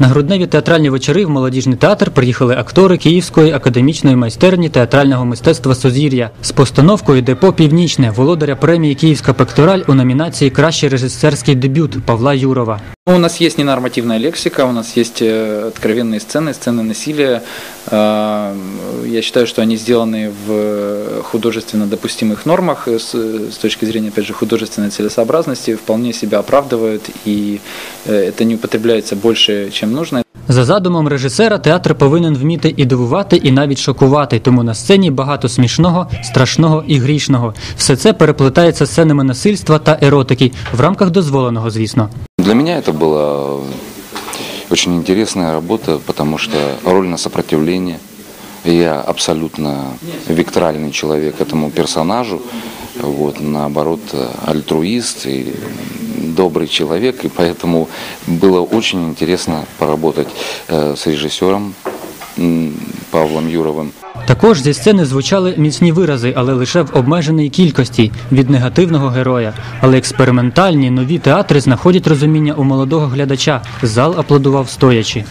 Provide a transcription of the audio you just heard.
На грудневі театральні вечори в молодіжний театр приїхали актори Київської академічної майстерні театрального мистецтва Сузір'я з постановкою Депо Північне володаря премії Київська пектораль у номінації Кращий режисерський дебют Павла Юрова. Ну, У нас есть ненормативная лексика, у нас есть э, откровенные сцены, сцены насилия. Э, Я считаю, что они сделаны в художественно допустимых нормах э, с, с точки зрения, опять же, художественной целесообразности, вполне себя оправдывают, и э, это не употребляется больше, чем нужно. За задумом режисера, театр повинен вміти і дивувати, і навіть шокувати. Тому на сцені багато смішного, страшного і грішного. Все це переплетається з сценами насильства та еротики в рамках дозволеного, звісно. Для меня это была очень интересная работа, потому что роль на сопротивление. Я абсолютно викторальный человек этому персонажу. Вот, наоборот, альтруист и добрый человек. И поэтому было очень интересно поработать э, с режиссером м, Павлом Юровым. Також зі сцени звучали міцні вирази, але лише в обмеженій кількості від негативного героя. Але експериментальні нові театри знаходять розуміння у молодого глядача. Зал аплодував стоячи.